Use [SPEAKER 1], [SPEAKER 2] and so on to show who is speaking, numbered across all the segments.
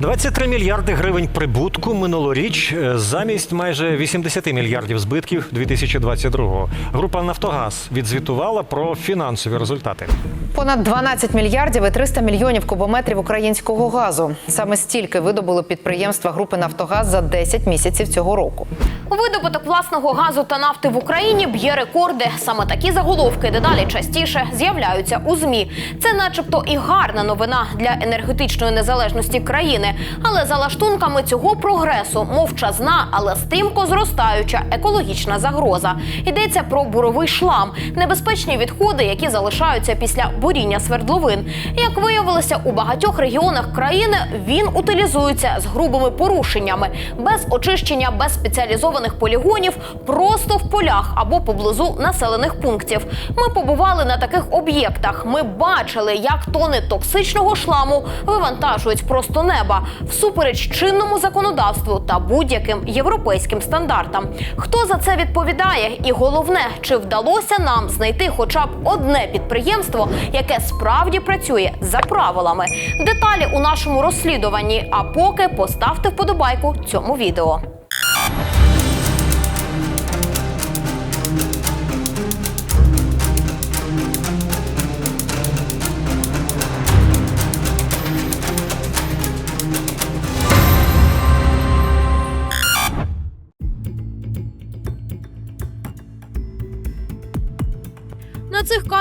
[SPEAKER 1] 23 мільярди гривень прибутку минулоріч е, замість майже 80 мільярдів збитків 2022-го. Група Нафтогаз відзвітувала про фінансові результати.
[SPEAKER 2] Понад 12 мільярдів і 300 мільйонів кубометрів українського газу. Саме стільки видобуло підприємства групи Нафтогаз за 10 місяців цього року.
[SPEAKER 3] Видобуток власного газу та нафти в Україні б'є рекорди. Саме такі заголовки дедалі частіше з'являються у змі. Це, начебто, і гарна новина для енергетичної незалежності країни. Але за лаштунками цього прогресу мовчазна, але стрімко зростаюча екологічна загроза. Йдеться про буровий шлам, небезпечні відходи, які залишаються після буріння свердловин. Як виявилося, у багатьох регіонах країни він утилізується з грубими порушеннями, без очищення, без спеціалізованих полігонів, просто в полях або поблизу населених пунктів. Ми побували на таких об'єктах. Ми бачили, як тони токсичного шламу вивантажують просто неба всупереч чинному законодавству та будь-яким європейським стандартам. Хто за це відповідає? І головне, чи вдалося нам знайти хоча б одне підприємство, яке справді працює за правилами? Деталі у нашому розслідуванні. А поки поставте вподобайку цьому відео.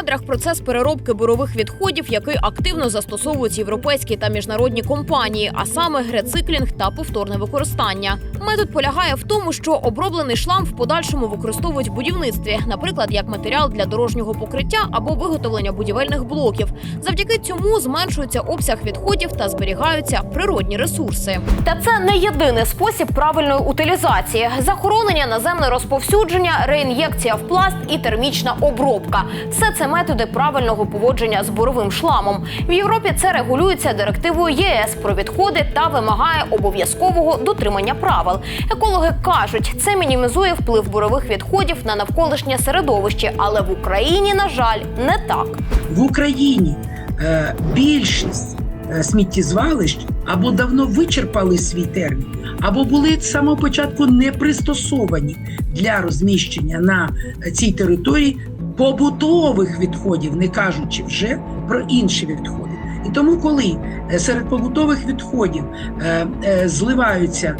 [SPEAKER 3] На кадрах процес переробки бурових відходів, який активно застосовують європейські та міжнародні компанії, а саме рециклінг та повторне використання. Метод полягає в тому, що оброблений шлам в подальшому використовують в будівництві, наприклад, як матеріал для дорожнього покриття або виготовлення будівельних блоків. Завдяки цьому зменшується обсяг відходів та зберігаються природні ресурси. Та це не єдиний спосіб правильної утилізації: захоронення, наземне розповсюдження, реін'єкція в пласт і термічна обробка. Все це методи правильного поводження з буровим шламом. В Європі це регулюється директивою ЄС про відходи та вимагає обов'язкового дотримання правил. Екологи кажуть, це мінімізує вплив бурових відходів на навколишнє середовище, але в Україні, на жаль, не так.
[SPEAKER 4] в Україні е, більшість е, сміттєзвалищ або давно вичерпали свій термін, або були з самого початку не пристосовані для розміщення на е, цій території побутових відходів, не кажучи вже про інші відходи. І тому, коли е, серед побутових відходів е, е, зливаються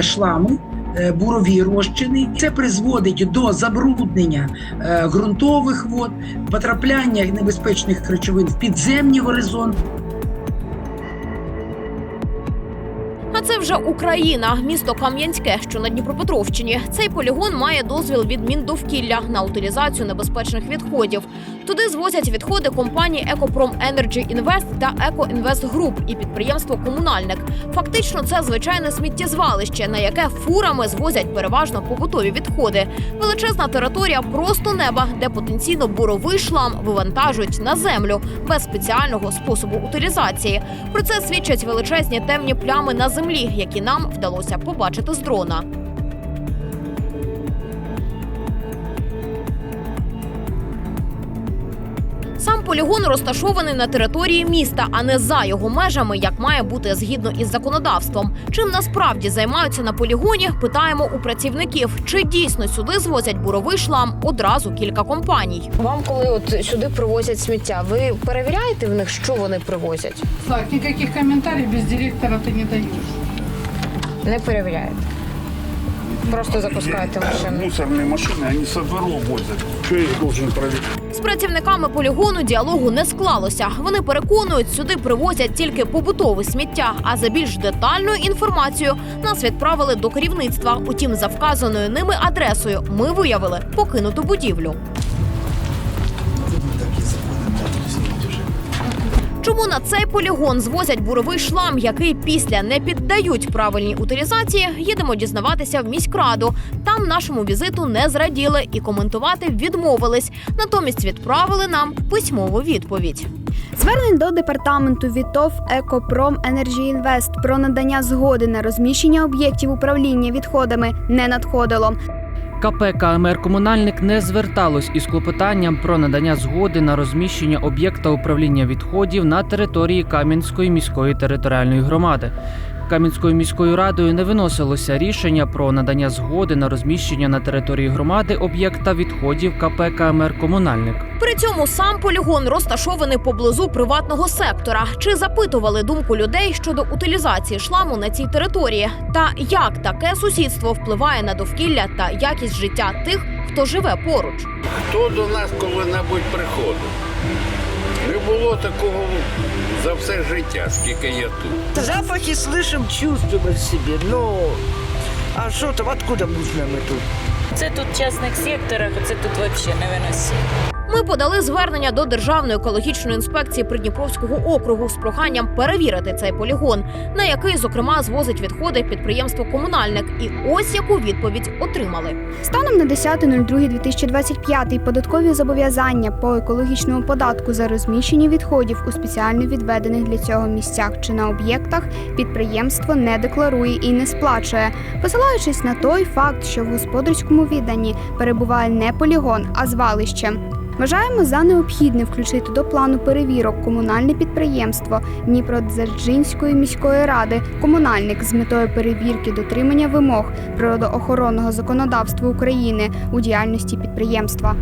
[SPEAKER 4] шлами, бурові розчини, це призводить до забруднення ґрунтових вод, потрапляння небезпечних речовин в підземні горизонти.
[SPEAKER 3] Вже Україна, місто Кам'янське, що на Дніпропетровщині. Цей полігон має дозвіл від Міндовкілля на утилізацію небезпечних відходів. Туди звозять відходи компанії Екопром Енерджі Інвест та Еко Інвест Груп і підприємство Комунальник. Фактично, це звичайне сміттєзвалище, на яке фурами звозять переважно побутові відходи. Величезна територія просто неба, де потенційно буровий шлам вивантажують на землю без спеціального способу утилізації. Про це свідчать величезні темні плями на землі, які нам вдалося побачити з дрона. Сам полігон розташований на території міста, а не за його межами, як має бути згідно із законодавством. Чим насправді займаються на полігоні, питаємо у працівників, чи дійсно сюди звозять буровий шлам одразу кілька компаній.
[SPEAKER 5] Вам, коли от сюди привозять сміття, ви перевіряєте в них, що вони привозять?
[SPEAKER 6] Так, никаких комментариев без директора ты не даешь.
[SPEAKER 5] Не перевіряєте. Просто запускаєте машину.
[SPEAKER 7] Мусорные машины, они со дворов возят. Что я их должен проверить?
[SPEAKER 3] З працівниками полігону діалогу не склалося. Вони переконують, сюди привозять тільки побутове сміття. А за більш детальною інформацією нас відправили до керівництва. Утім, за вказаною ними адресою ми виявили покинуту будівлю. Чому на цей полігон звозять буровий шлам, який після не піддають правильній утилізації, їдемо дізнаватися в міськраду. Там нашому візиту не зраділи і коментувати відмовились. Натомість відправили нам письмову відповідь.
[SPEAKER 8] Звернень до департаменту від ТОВ Екопром Енерджі Інвест про надання згоди на розміщення об'єктів управління відходами не надходило.
[SPEAKER 9] КП КМР Комунальник не зверталось із клопотанням про надання згоди на розміщення об'єкта управління відходів на території Кам'янської міської територіальної громади. Кам'янською міською радою не виносилося рішення про надання згоди на розміщення на території громади об'єкта відходів КП КМР Комунальник.
[SPEAKER 3] При цьому сам полігон розташований поблизу приватного сектора. Чи запитували думку людей щодо утилізації шламу на цій території? Та як таке сусідство впливає на довкілля та якість життя тих, хто живе поруч?
[SPEAKER 10] Хто до нас коли-небудь приходив? Не було такого за все життя, скільки я тут.
[SPEAKER 11] Запахи слышим, чувствуем в себе, но... А что там, откуда нужно мы тут?
[SPEAKER 12] Це тут в частних секторах, це тут взагалі не виносимо.
[SPEAKER 3] Ми подали звернення до Державної екологічної інспекції Придніпровського округу з проханням перевірити цей полігон, на який, зокрема, звозить відходи підприємство Комунальник. І ось яку відповідь отримали.
[SPEAKER 8] Станом на 10.02.2025 податкові зобов'язання по екологічному податку за розміщення відходів у спеціально відведених для цього місцях чи на об'єктах підприємство не декларує і не сплачує, посилаючись на той факт, що в господарському відданні перебуває не полігон, а звалище. Вважаємо за необхідне включити до плану перевірок комунальне підприємство Дніпродзержинської міської ради комунальник з метою перевірки дотримання вимог природоохоронного законодавства України у діяльності підприємства.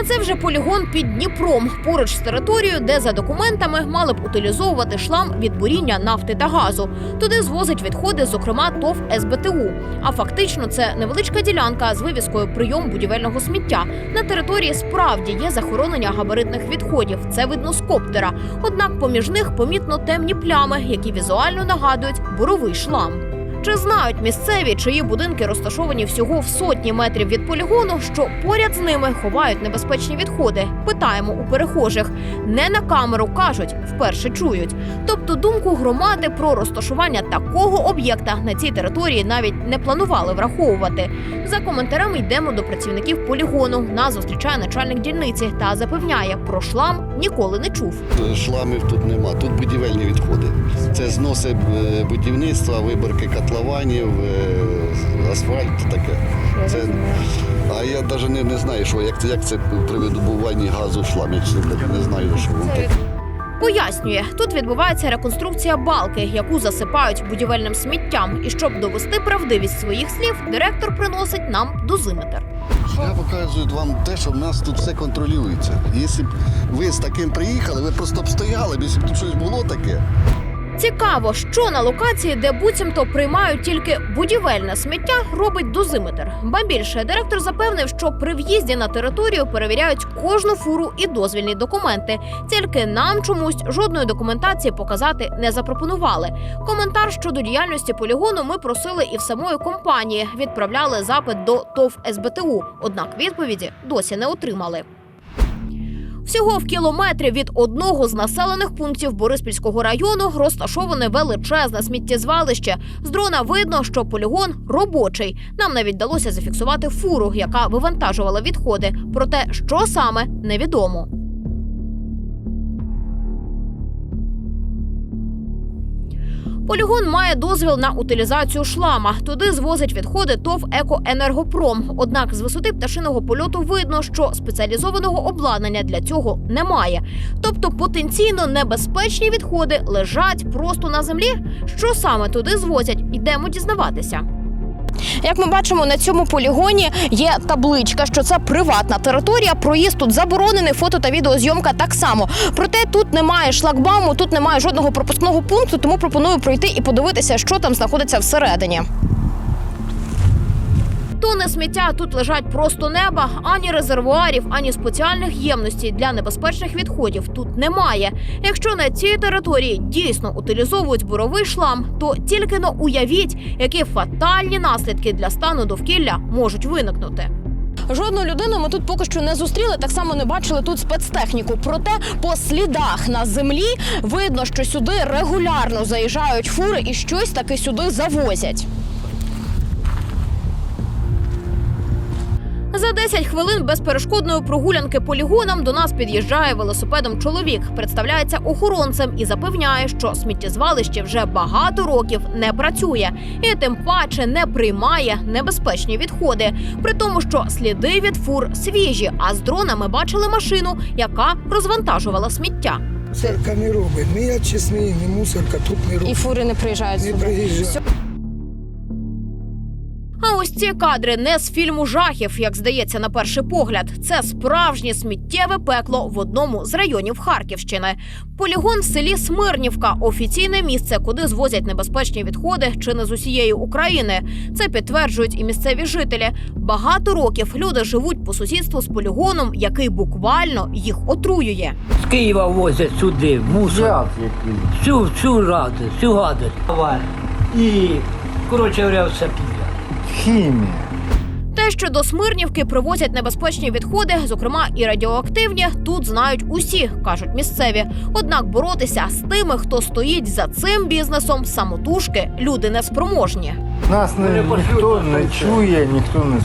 [SPEAKER 3] А це вже полігон під Дніпром, поруч з територією, де за документами мали б утилізовувати шлам від буріння нафти та газу. Туди звозить відходи, зокрема ТОВ СБТУ. А фактично це невеличка ділянка з вивіскою прийом будівельного сміття. На території справді є захоронення габаритних відходів. Це видно з коптера. Однак поміж них помітно темні плями, які візуально нагадують буровий шлам. Чи знають місцеві, чиї будинки розташовані всього в сотні метрів від полігону, що поряд з ними ховають небезпечні відходи? Питаємо у перехожих. Не на камеру кажуть, вперше чують. Тобто думку громади про розташування такого об'єкта на цій території навіть не планували враховувати. За коментарями йдемо до працівників полігону. Нас зустрічає начальник дільниці та запевняє, про шлам ніколи не чув.
[SPEAKER 10] Шламів тут нема, тут будівельні відходи. Це зноси е, будівництва, виборки котлованів, е, асфальт таке. Це, а я навіть не, не знаю, що, як, це- як це при видобуванні газу шлам. Я не знаю, що воно таке.
[SPEAKER 3] Пояснює, тут відбувається реконструкція балки, яку засипають будівельним сміттям. І щоб довести правдивість своїх слів, директор приносить нам дозиметр.
[SPEAKER 10] Я показую вам те, що в нас тут все контролюється. Якщо б ви з таким приїхали, ви просто б стояли, якщо б тут щось було таке.
[SPEAKER 3] Цікаво, що на локації, де буцімто приймають тільки будівельне сміття, робить дозиметр. Ба більше директор запевнив, що при в'їзді на територію перевіряють кожну фуру і дозвільні документи. Тільки нам чомусь жодної документації показати не запропонували. Коментар щодо діяльності полігону ми просили і в самої компанії. Відправляли запит до ТОВ СБТУ. Однак відповіді досі не отримали. Всього в кілометрі від одного з населених пунктів Бориспільського району розташоване величезне сміттєзвалище. З дрона видно, що полігон робочий. Нам навіть вдалося зафіксувати фуру, яка вивантажувала відходи. Проте, що саме невідомо. Полігон має дозвіл на утилізацію шлама. Туди звозить відходи ТОВ «Екоенергопром». Однак з висоти пташиного польоту видно, що спеціалізованого обладнання для цього немає. Тобто потенційно небезпечні відходи лежать просто на землі. Що саме туди звозять? Йдемо дізнаватися. Як ми бачимо, на цьому полігоні є табличка, що це приватна територія. Проїзд тут заборонений, фото та відеозйомка так само. Проте тут немає шлагбауму, тут немає жодного пропускного пункту, тому пропоную пройти і подивитися, що там знаходиться всередині. Тони сміття тут лежать просто неба, ані резервуарів, ані спеціальних ємностей для небезпечних відходів тут немає. Якщо на цій території дійсно утилізовують буровий шлам, то тільки но уявіть, які фатальні наслідки для стану довкілля можуть виникнути. Жодну людину ми тут поки що не зустріли. Так само не бачили тут спецтехніку. Проте по слідах на землі видно, що сюди регулярно заїжджають фури і щось таки сюди завозять. За 10 хвилин безперешкодної прогулянки полігоном до нас під'їжджає велосипедом чоловік, представляється охоронцем і запевняє, що сміттєзвалище вже багато років не працює і тим паче не приймає небезпечні відходи. При тому, що сліди від фур свіжі, а з дрона ми бачили машину, яка розвантажувала сміття.
[SPEAKER 11] Мусорка не робить, ні очисні, ні мусорка тут не робить.
[SPEAKER 5] І фури не приїжджають
[SPEAKER 11] Не
[SPEAKER 5] сюди.
[SPEAKER 11] приїжджає.
[SPEAKER 3] Ось ці кадри не з фільму жахів, як здається на перший погляд. Це справжнє сміттєве пекло в одному з районів Харківщини. Полігон в селі Смирнівка офіційне місце, куди звозять небезпечні відходи чи не з усієї України. Це підтверджують і місцеві жителі. Багато років люди живуть по сусідству з полігоном, який буквально їх отруює.
[SPEAKER 11] З Києва возять сюди, мусор. Всю, всю раду, всю гадость. І, коротше говоря, все піде.
[SPEAKER 3] Те, що до Смирнівки привозять небезпечні відходи, зокрема і радіоактивні, тут знають усі, кажуть місцеві. Однак боротися з тими, хто стоїть за цим бізнесом, самотужки люди не спроможні.
[SPEAKER 11] Нас ніхто не чує, ніхто не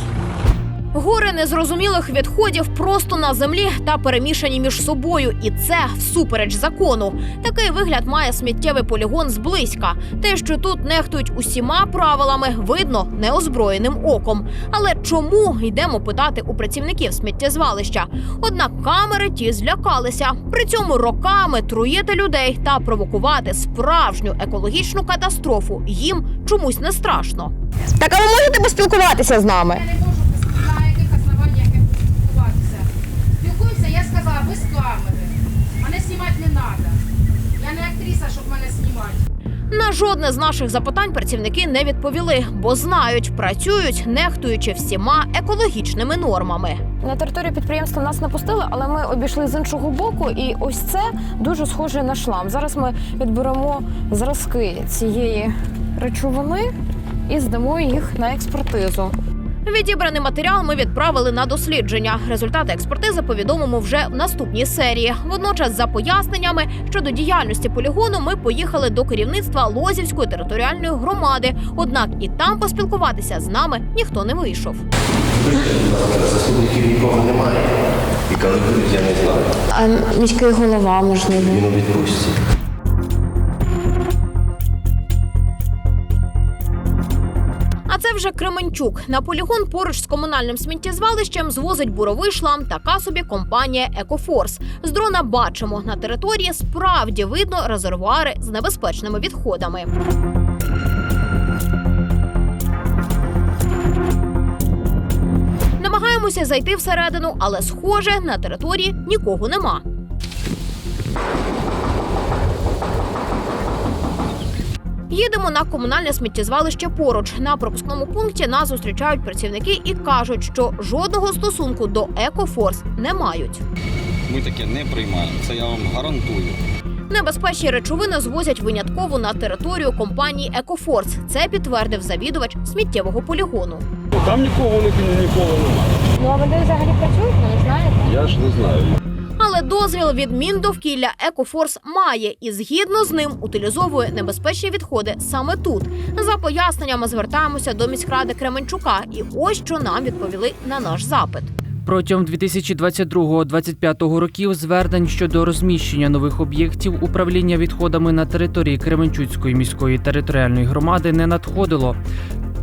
[SPEAKER 3] Гори незрозумілих відходів просто на землі та перемішані між собою, і це всупереч закону. Такий вигляд має сміттєвий полігон зблизька. Те, що тут нехтують усіма правилами, видно неозброєним оком. Але чому йдемо питати у працівників сміттєзвалища? Однак камери ті злякалися. При цьому роками труїти людей та провокувати справжню екологічну катастрофу їм чомусь не страшно.
[SPEAKER 5] Так, а ви можете поспілкуватися з нами?
[SPEAKER 6] Я не можу пос- на яких основаннях я буду спілкуватися. Спілкуюся, я сказала, без камери. Мене знімати не треба. Я не актриса, щоб мене знімати.
[SPEAKER 3] На жодне з наших запитань працівники не відповіли, бо знають, працюють, нехтуючи всіма екологічними нормами.
[SPEAKER 5] На територію підприємства нас не пустили, але ми обійшли з іншого боку, і ось це дуже схоже на шлам. Зараз ми відберемо зразки цієї речовини і здамо їх на експертизу.
[SPEAKER 3] Відібраний матеріал ми відправили на дослідження. Результати експертизи повідомимо вже в наступній серії. Водночас, за поясненнями щодо діяльності полігону, ми поїхали до керівництва Лозівської територіальної громади. Однак і там поспілкуватися з нами ніхто не вийшов.
[SPEAKER 13] Заступників нікого немає. І коли будуть, я не знаю.
[SPEAKER 5] А міський голова, можливо.
[SPEAKER 13] Він у відпустці.
[SPEAKER 3] Вже Кременчук. На полігон поруч з комунальним сміттєзвалищем звозить буровий шлам така собі компанія Екофорс. З дрона бачимо на території справді видно резервуари з небезпечними відходами. Намагаємося зайти всередину, але схоже, на території нікого нема. Їдемо на комунальне сміттєзвалище поруч. На пропускному пункті нас зустрічають працівники і кажуть, що жодного стосунку до Екофорс не мають.
[SPEAKER 13] Ми таке не приймаємо. Це я вам гарантую.
[SPEAKER 3] Небезпечні речовини звозять винятково на територію компанії Екофорс. Це підтвердив завідувач сміттєвого полігону.
[SPEAKER 7] Там нікого не ніколи немає.
[SPEAKER 5] Ну а вони взагалі працюють, ви не знаєте?
[SPEAKER 7] Я ж не знаю.
[SPEAKER 3] Але дозвіл від Міндовкілля Екофорс має і згідно з ним утилізовує небезпечні відходи саме тут. За поясненнями звертаємося до міськради Кременчука, і ось що нам відповіли на наш запит.
[SPEAKER 9] Протягом 2022-2025 років звернень щодо розміщення нових об'єктів управління відходами на території Кременчуцької міської територіальної громади не надходило.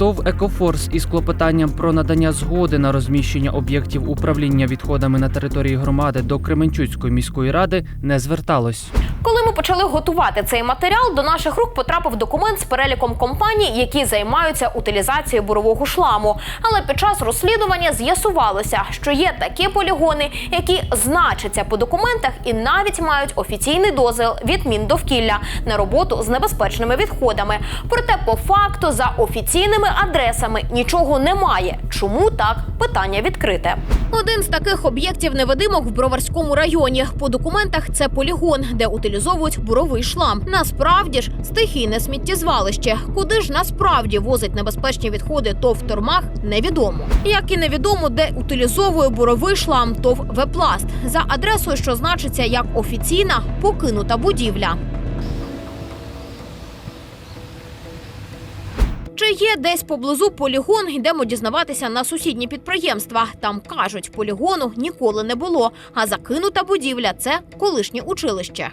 [SPEAKER 9] ТОВ Екофорс із клопотанням про надання згоди на розміщення об'єктів управління відходами на території громади до Кременчуцької міської ради не зверталось.
[SPEAKER 3] Коли ми почали готувати цей матеріал, до наших рук потрапив документ з переліком компаній, які займаються утилізацією бурового шламу. Але під час розслідування з'ясувалося, що є такі полігони, які значаться по документах і навіть мають офіційний дозвіл від Міндовкілля на роботу з небезпечними відходами. Проте, по факту, за офіційними адресами нічого немає. Чому так? Питання відкрите. Один з таких об'єктів невидимок в Броварському районі. По документах це полігон, де утилізовують буровий шлам. Насправді ж стихійне сміттєзвалище. Куди ж насправді возить небезпечні відходи ТОВ «Тормах» – невідомо. Як і невідомо, де утилізовує буровий шлам ТОВ Вепласт за адресою, що значиться як офіційна покинута будівля. Є десь поблизу полігон. Йдемо дізнаватися на сусідні підприємства. Там кажуть, полігону ніколи не було. А закинута будівля це колишнє училище.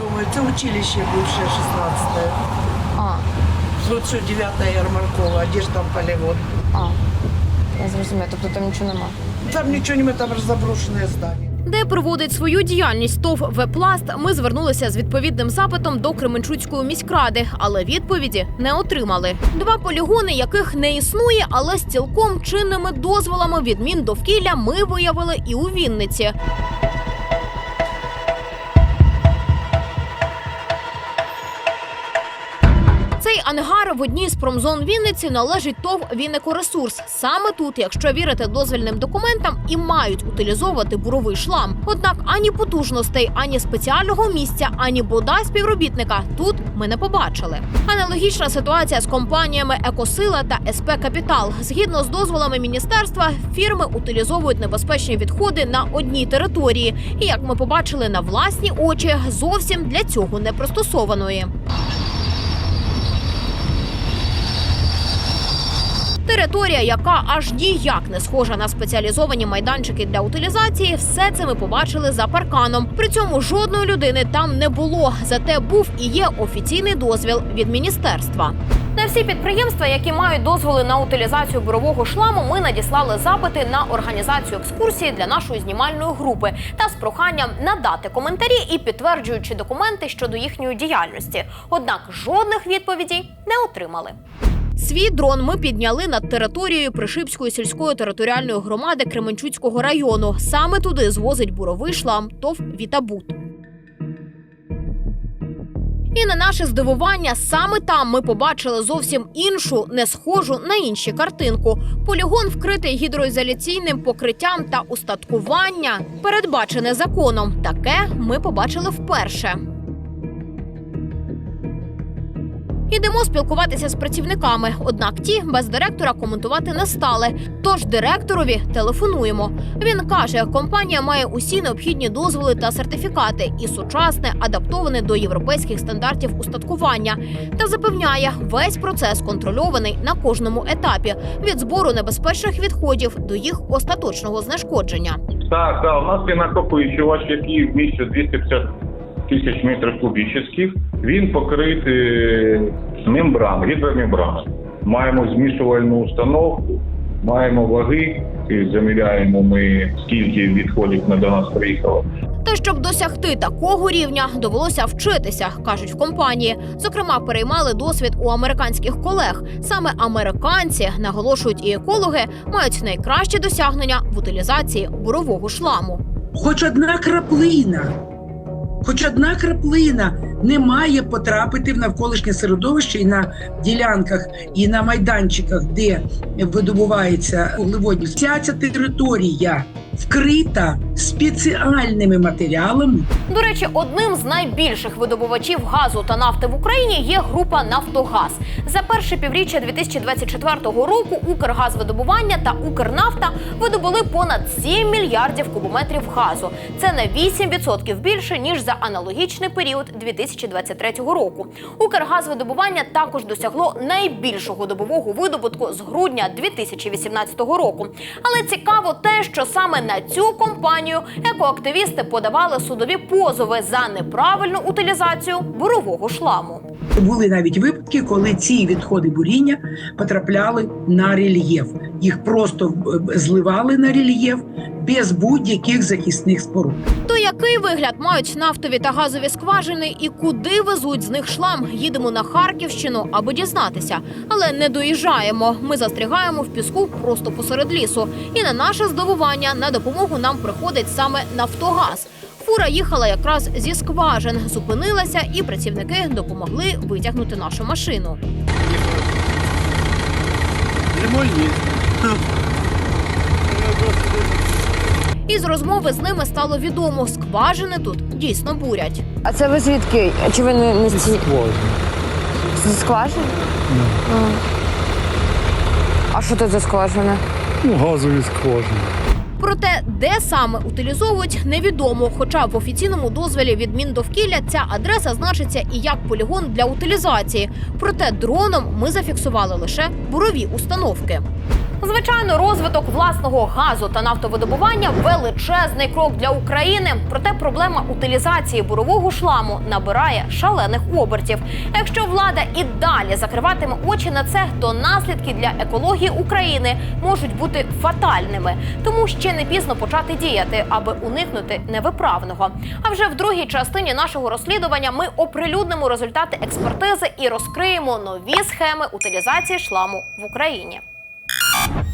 [SPEAKER 14] Думаю, це училище бывшее 16
[SPEAKER 5] А,
[SPEAKER 14] все 9 Ярмаркова, а где ж там полигон?
[SPEAKER 5] а. Я зрозуміла, тобто там нічого нема.
[SPEAKER 14] Там ничего не там заброшенное здание.
[SPEAKER 3] Де проводить свою діяльність ТОВ «Вепласт», ми звернулися з відповідним запитом до Кременчуцької міськради, але відповіді не отримали. Два полігони, яких не існує, але з цілком чинними дозволами відмін довкілля ми виявили і у Вінниці. Цей ангар в одній з промзон Вінниці належить ТОВ «Вінникоресурс». Саме тут, якщо вірити дозвільним документам, і мають утилізовувати буровий шлам. Однак ані потужностей, ані спеціального місця, ані бодай співробітника тут ми не побачили. Аналогічна ситуація з компаніями Екосила та СП Капітал. Згідно з дозволами міністерства, фірми утилізовують небезпечні відходи на одній території. І як ми побачили на власні очі, зовсім для цього не пристосованої. Територія, яка аж ніяк не схожа на спеціалізовані майданчики для утилізації, все це ми побачили за парканом. При цьому жодної людини там не було. Зате був і є офіційний дозвіл від міністерства. На всі підприємства, які мають дозволи на утилізацію бурового шламу, ми надіслали запити на організацію екскурсії для нашої знімальної групи та з проханням надати коментарі і підтверджуючи документи щодо їхньої діяльності. Однак жодних відповідей не отримали. Свій дрон ми підняли над територією Пришипської сільської територіальної громади Кременчуцького району. Саме туди звозить буровий шлам ТОВ Вітабут. І на наше здивування, саме там ми побачили зовсім іншу, не схожу на інші картинку. Полігон вкритий гідроізоляційним покриттям та устаткування, передбачене законом. Таке ми побачили вперше. Ідемо спілкуватися з працівниками, однак ті без директора коментувати не стали. Тож директорові телефонуємо. Він каже, компанія має усі необхідні дозволи та сертифікати і сучасне, адаптоване до європейських стандартів устаткування. Та запевняє, весь процес контрольований на кожному етапі від збору небезпечних відходів до їх остаточного знешкодження.
[SPEAKER 15] Так, так, у нас є накопичувач, який вміщує 250 тисяч метрів кубічних. Він покритий мембраною, гідромембраною. Маємо змішувальну установку, маємо ваги, і заміряємо ми, скільки відходів на до нас приїхало.
[SPEAKER 3] Та щоб досягти такого рівня, довелося вчитися, кажуть в компанії. Зокрема, переймали досвід у американських колег. Саме американці наголошують і екологи мають найкращі досягнення в утилізації бурового шламу.
[SPEAKER 4] Хоч одна краплина, хоч одна краплина не має потрапити в навколишнє середовище і на ділянках, і на майданчиках, де видобувається вуглеводні. Вся ця територія вкрита спеціальними матеріалами.
[SPEAKER 3] До речі, одним з найбільших видобувачів газу та нафти в Україні є група Нафтогаз. За перше півріччя 2024 року Укргазвидобування та Укрнафта видобули понад 7 мільярдів кубометрів газу. Це на 8% більше ніж за аналогічний період 2023 року. Укргазвидобування також досягло найбільшого добового видобутку з грудня 2018 року. Але цікаво те, що саме на цю компанію екоактивісти подавали судові позови за неправильну утилізацію бурового шламу.
[SPEAKER 4] Були навіть випадки, коли ці відходи буріння потрапляли на рельєф. Їх просто е, зливали на рельєф без будь-яких захисних споруд.
[SPEAKER 3] Який вигляд мають нафтові та газові скважини і куди везуть з них шлам? Їдемо на Харківщину, аби дізнатися. Але не доїжджаємо. Ми застрягаємо в піску просто посеред лісу. І на наше здивування на допомогу нам приходить саме Нафтогаз. Фура їхала якраз зі скважин, зупинилася, і працівники допомогли витягнути нашу машину. І з розмови з ними стало відомо, скважини тут дійсно бурять.
[SPEAKER 5] А це ви звідки? Чи ви не, не ці... Зі скважин? А. А що це за скважина?
[SPEAKER 7] Ну, газові скважини.
[SPEAKER 3] Проте, де саме утилізовують, невідомо. Хоча в офіційному дозволі від Міндовкілля ця адреса значиться і як полігон для утилізації. Проте дроном ми зафіксували лише бурові установки. Звичайно, розвиток власного газу та нафтовидобування величезний крок для України. Проте проблема утилізації бурового шламу набирає шалених обертів. Якщо влада і далі закриватиме очі на це, то наслідки для екології України можуть бути фатальними. Тому ще не пізно почати діяти, аби уникнути невиправного. А вже в другій частині нашого розслідування ми оприлюднимо результати експертизи і розкриємо нові схеми утилізації шламу в Україні. Ah!